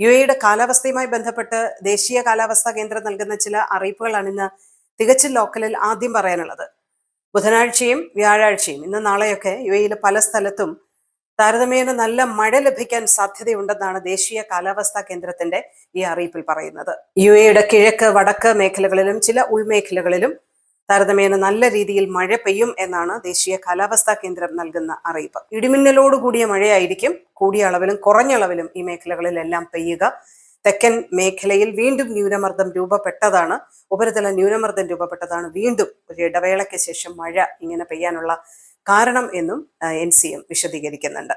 U എയുടെ കാലാവസ്ഥയുമായി ബന്ധപ്പെട്ട് ദേശീയ കാലാവസ്ഥാ കേന്ദ്രം നൽകുന്ന ചില അറിയിപ്പുകളാണ് ഇന്ന് തികച്ചും ലോക്കലിൽ ആദ്യം പറയാനുള്ളത്. ബുധനാഴ്ചയും വ്യാഴാഴ്ചയും ഇന്ന് നാളെയൊക്കെ യു എയിലെ പല സ്ഥലത്തും താരതമ്യേന നല്ല മഴ ലഭിക്കാൻ സാധ്യതയുണ്ടെന്നാണ് ദേശീയ കാലാവസ്ഥാ കേന്ദ്രത്തിന്റെ ഈ അറിയിപ്പിൽ പറയുന്നത്. യു എയുടെ കിഴക്ക് വടക്ക് മേഖലകളിലും ചില ഉൾമേഖലകളിലും താരതമ്യേന നല്ല രീതിയിൽ മഴ പെയ്യും എന്നാണ് ദേശീയ കാലാവസ്ഥാ കേന്ദ്രം നൽകുന്ന അറിയിപ്പ്. ഇടിമിന്നലോടുകൂടിയ മഴയായിരിക്കും കൂടിയ അളവിലും കുറഞ്ഞ അളവിലും ഈ മേഖലകളിലെല്ലാം പെയ്യുക. തെക്കൻ മേഖലയിൽ വീണ്ടും ന്യൂനമർദ്ദം രൂപപ്പെട്ടതാണ്. ഉപരിതല ന്യൂനമർദ്ദം രൂപപ്പെട്ടതാണ്. വീണ്ടും ഒരു ഇടവേളയ്ക്ക് ശേഷം മഴ ഇങ്ങനെ പെയ്യാനുള്ള കാരണം എന്നും എൻ സി എം വിശദീകരിക്കുന്നുണ്ട്.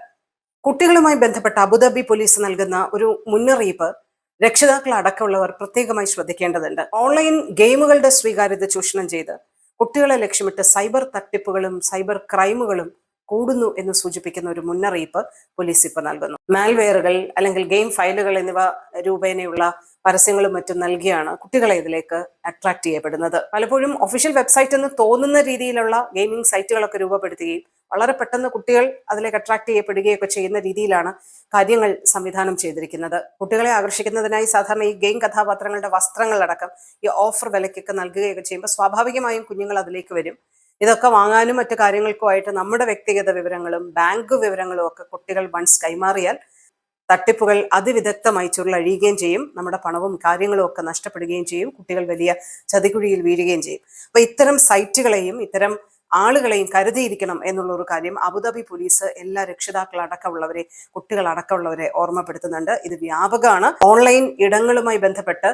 കുട്ടികളുമായി ബന്ധപ്പെട്ട അബുദാബി പോലീസ് നൽകുന്ന ഒരു മുന്നറിയിപ്പ് രക്ഷിതാക്കൾ അടക്കമുള്ളവർ പ്രത്യേകമായി ശ്രദ്ധിക്കേണ്ടതുണ്ട്. ഓൺലൈൻ ഗെയിമുകളുടെ സ്വീകാര്യത ചൂഷണം ചെയ്ത് കുട്ടികളെ ലക്ഷ്യമിട്ട് സൈബർ തട്ടിപ്പുകളും സൈബർ ക്രൈമുകളും കൂടുന്നു എന്ന് സൂചിപ്പിക്കുന്ന ഒരു മുന്നറിയിപ്പ് പോലീസ് ഇപ്പോൾ നൽകുന്നു. മാൽവെയറുകൾ അല്ലെങ്കിൽ ഗെയിം ഫയലുകൾ എന്നിവ രൂപേണയുള്ള പരസ്യങ്ങളും മറ്റും നൽകിയാണ് കുട്ടികളെ ഇതിലേക്ക് അട്രാക്ട് ചെയ്യപ്പെടുന്നത്. പലപ്പോഴും ഒഫീഷ്യൽ വെബ്സൈറ്റ് എന്ന് തോന്നുന്ന രീതിയിലുള്ള ഗെയിമിംഗ് സൈറ്റുകളൊക്കെ രൂപപ്പെടുത്തുകയും വളരെ പെട്ടെന്ന് കുട്ടികൾ അതിലേക്ക് അട്രാക്ട് ചെയ്യപ്പെടുകയൊക്കെ ചെയ്യുന്ന രീതിയിലാണ് കാര്യങ്ങൾ സംവിധാനം ചെയ്തിരിക്കുന്നത്. കുട്ടികളെ ആകർഷിക്കുന്നതിനായി സാധാരണ ഈ ഗെയിം കഥാപാത്രങ്ങളുടെ വസ്ത്രങ്ങളടക്കം ഈ ഓഫർ വിലയ്ക്കൊക്കെ നൽകുകയൊക്കെ ചെയ്യുമ്പോൾ സ്വാഭാവികമായും കുഞ്ഞുങ്ങൾ അതിലേക്ക് വരും. ഇതൊക്കെ വാങ്ങാനും മറ്റു കാര്യങ്ങൾക്കുമായിട്ട് നമ്മുടെ വ്യക്തിഗത വിവരങ്ങളും ബാങ്ക് വിവരങ്ങളും ഒക്കെ കുട്ടികൾ വൺസ് കൈമാറിയാൽ തട്ടിപ്പുകൾ അതിവിദഗ്ധമായി ചുരുളഴിയുകയും ചെയ്യും. നമ്മുടെ പണവും കാര്യങ്ങളും ഒക്കെ നഷ്ടപ്പെടുകയും ചെയ്യും. കുട്ടികൾ വലിയ ചതിക്കുഴിയിൽ വീഴുകയും ചെയ്യും. അപ്പൊ ഇത്തരം സൈറ്റുകളെയും ഇത്തരം ആളുകളെയും കരുതിയിരിക്കണം എന്നുള്ള ഒരു കാര്യം അബുദാബി പോലീസ് എല്ലാ രക്ഷിതാക്കൾ അടക്കമുള്ളവരെ കുട്ടികൾ അടക്കമുള്ളവരെ ഓർമ്മപ്പെടുത്തുന്നുണ്ട്. ഇത് വ്യാപകമാണ്. ഓൺലൈൻ ഇടങ്ങളുമായി ബന്ധപ്പെട്ട്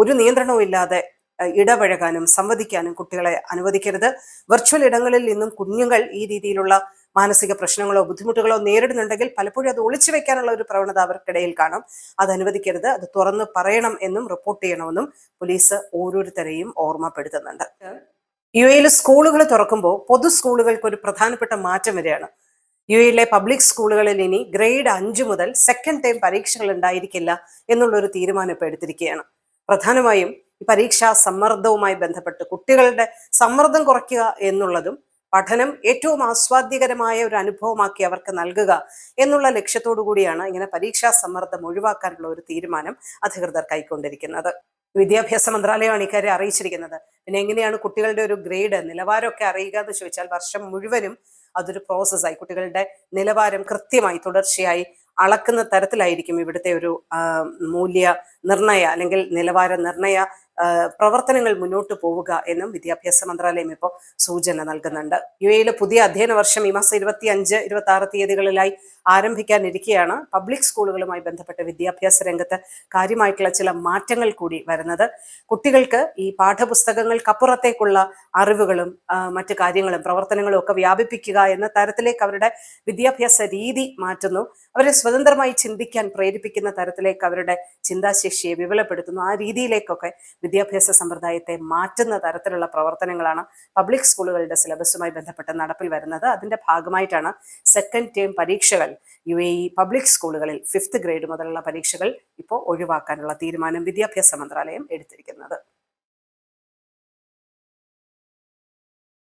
ഒരു നിയന്ത്രണവും ഇല്ലാതെ ഇടപഴകാനും സംവദിക്കാനും കുട്ടികളെ അനുവദിക്കരുത്. വെർച്വൽ ഇടങ്ങളിൽ നിന്നും കുഞ്ഞുങ്ങൾ ഈ രീതിയിലുള്ള മാനസിക പ്രശ്നങ്ങളോ ബുദ്ധിമുട്ടുകളോ നേരിടുന്നുണ്ടെങ്കിൽ പലപ്പോഴും അത് ഒളിച്ചു വെക്കാനുള്ള ഒരു പ്രവണത അവർക്കിടയിൽ കാണും. അത് അനുവദിക്കരുത്. അത് തുറന്ന് പറയണം എന്നും റിപ്പോർട്ട് ചെയ്യണമെന്നും പോലീസ് ഓരോരുത്തരെയും ഓർമ്മപ്പെടുത്തുന്നുണ്ട്. യു എയിൽ സ്കൂളുകൾ തുറക്കുമ്പോൾ പൊതു സ്കൂളുകൾക്ക് ഒരു പ്രധാനപ്പെട്ട മാറ്റം വരികയാണ്. യു എയിലെ പബ്ലിക് സ്കൂളുകളിൽ ഇനി ഗ്രേഡ് അഞ്ച് മുതൽ സെക്കൻഡ് ടൈം പരീക്ഷകൾ ഉണ്ടായിരിക്കില്ല എന്നുള്ളൊരു തീരുമാനം ഇപ്പോൾ എടുത്തിരിക്കുകയാണ്. പ്രധാനമായും പരീക്ഷാ സമ്മർദ്ദവുമായി ബന്ധപ്പെട്ട് കുട്ടികളുടെ സമ്മർദ്ദം കുറയ്ക്കുക എന്നുള്ളതും പഠനം ഏറ്റവും ആസ്വാദ്യകരമായ ഒരു അനുഭവമാക്കി അവർക്ക് നൽകുക എന്നുള്ള ലക്ഷ്യത്തോടു കൂടിയാണ് ഇങ്ങനെ പരീക്ഷാ സമ്മർദ്ദം ഒഴിവാക്കാനുള്ള ഒരു തീരുമാനം അധികൃതർ കൈക്കൊണ്ടിരിക്കുന്നത്. വിദ്യാഭ്യാസ മന്ത്രാലയമാണ് ഇക്കാര്യം അറിയിച്ചിരിക്കുന്നത്. പിന്നെ എങ്ങനെയാണ് കുട്ടികളുടെ ഒരു ഗ്രേഡ് നിലവാരമൊക്കെ അറിയുക എന്ന് ചോദിച്ചാൽ വർഷം മുഴുവനും അതൊരു പ്രോസസ്സായി. കുട്ടികളുടെ നിലവാരം കൃത്യമായി തുടർച്ചയായി അളക്കുന്ന തരത്തിലായിരിക്കും ഇവിടുത്തെ ഒരു മൂല്യ നിർണയ അല്ലെങ്കിൽ നിലവാര നിർണയ പ്രവർത്തനങ്ങൾ മുന്നോട്ട് പോവുക എന്നും വിദ്യാഭ്യാസ മന്ത്രാലയം ഇപ്പോൾ സൂചന നൽകുന്നുണ്ട്. യു എയിലെ പുതിയ അധ്യയന വർഷം ഈ മാസം ഇരുപത്തി അഞ്ച് ഇരുപത്തി ആറ് തീയതികളിലായി ആരംഭിക്കാനിരിക്കെയാണ് പബ്ലിക് സ്കൂളുകളുമായി ബന്ധപ്പെട്ട വിദ്യാഭ്യാസ രംഗത്ത് കാര്യമായിട്ടുള്ള ചില മാറ്റങ്ങൾ കൂടി വരുന്നത്. കുട്ടികൾക്ക് ഈ പാഠപുസ്തകങ്ങൾക്കപ്പുറത്തേക്കുള്ള അറിവുകളും മറ്റു കാര്യങ്ങളും പ്രവർത്തനങ്ങളും ഒക്കെ വ്യാപിപ്പിക്കുക എന്ന തരത്തിലേക്ക് അവരുടെ വിദ്യാഭ്യാസ രീതി മാറ്റുന്നു. അവരെ സ്വതന്ത്രമായി ചിന്തിക്കാൻ പ്രേരിപ്പിക്കുന്ന തരത്തിലേക്ക് അവരുടെ ചിന്താശേഷിയെ വിപുലപ്പെടുത്തുന്നു. ആ രീതിയിലേക്കൊക്കെ വിദ്യാഭ്യാസ സമ്പ്രദായത്തെ മാറ്റുന്ന തരത്തിലുള്ള പ്രവർത്തനങ്ങളാണ് പബ്ലിക് സ്കൂളുകളുടെ സിലബസുമായി ബന്ധപ്പെട്ട് നടപ്പിൽ വരുന്നത്. അതിന്റെ ഭാഗമായിട്ടാണ് സെക്കൻഡ് ടേം പരീക്ഷകൾ യു എ ഇ പബ്ലിക് സ്കൂളുകളിൽ ഫിഫ്ത്ത് ഗ്രേഡ് മുതലുള്ള പരീക്ഷകൾ ഇപ്പോൾ ഒഴിവാക്കാനുള്ള തീരുമാനം വിദ്യാഭ്യാസ മന്ത്രാലയം എടുത്തിരിക്കുന്നത്.